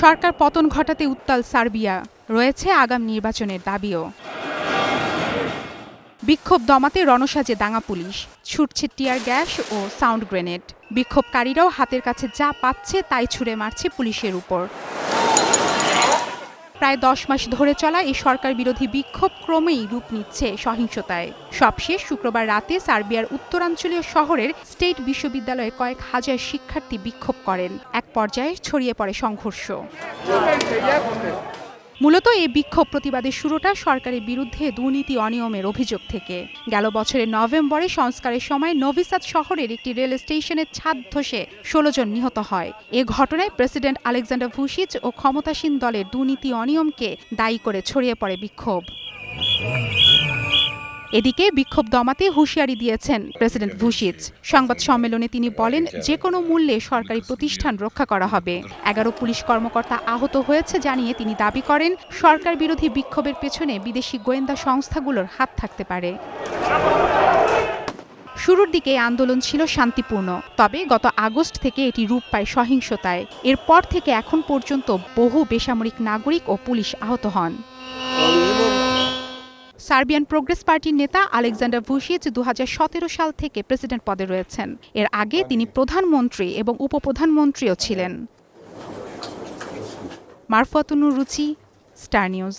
সরকার পতন ঘটাতে উত্তাল সার্বিয়া। রয়েছে আগাম নির্বাচনের দাবিও। বিক্ষোভ দমাতে রণসাজে দাঙ্গা পুলিশ। ছুটছে টিয়ার গ্যাস ও সাউন্ড গ্রেনেড। বিক্ষোভকারীরাও হাতের কাছে যা পাচ্ছে তাই ছুড়ে মারছে পুলিশের উপর। প্রায় দশ মাস ধরে চলা এই সরকার বিরোধী বিক্ষোভ ক্রমেই রূপ নিচ্ছে সহিংসতায়। সবশেষ শুক্রবার রাতে সার্বিয়ার উত্তরাঞ্চলীয় শহরের স্টেট বিশ্ববিদ্যালয়ে কয়েক হাজার শিক্ষার্থী বিক্ষোভ করেন। এক পর্যায়ে ছড়িয়ে পড়ে সংঘর্ষ। মূলত এই বিক্ষোভ প্রতিবাদের শুরুটা সরকারের বিরুদ্ধে দুর্নীতি অনিয়মের অভিযোগ থেকে। গেল বছরের নভেম্বরে সংস্কারের সময় নভিসাদ শহরের একটি রেল স্টেশনের ছাদ ধসে ষোলো জন নিহত হয়। এ ঘটনায় প্রেসিডেন্ট আলেকজান্ডার ভুসিচ ও ক্ষমতাসীন দলের দুর্নীতি অনিয়মকে দায়ী করে ছড়িয়ে পড়ে বিক্ষোভ। এদিকে বিক্ষোভ দমাতে হুঁশিয়ারি দিয়েছেন প্রেসিডেন্ট ভুশিচ। সংবাদ সম্মেলনে তিনি বলেন যে কোনো মূল্যে সরকারি প্রতিষ্ঠান রক্ষা করা হবে। এগারো পুলিশ কর্মকর্তা আহত হয়েছে জানিয়ে তিনি দাবি করেন, সরকার বিরোধী বিক্ষোভের পেছনে বিদেশি গোয়েন্দা সংস্থাগুলোর হাত থাকতে পারে। শুরুর দিকে আন্দোলন ছিল শান্তিপূর্ণ, তবে গত আগস্ট থেকে এটি রূপ পায় সহিংসতায়। এরপর থেকে এখন পর্যন্ত বহু বেসামরিক নাগরিক ও পুলিশ আহত হন। সার্বিয়ান প্রোগ্রেস পার্টির নেতা আলেকজান্ডার ভুশিচ দু সাল থেকে প্রেসিডেন্ট পদে রয়েছেন। এর আগে তিনি প্রধানমন্ত্রী এবং উপপ্রধানমন্ত্রীও ছিলেন। মারফতনুর রুচি স্টার নিউজ।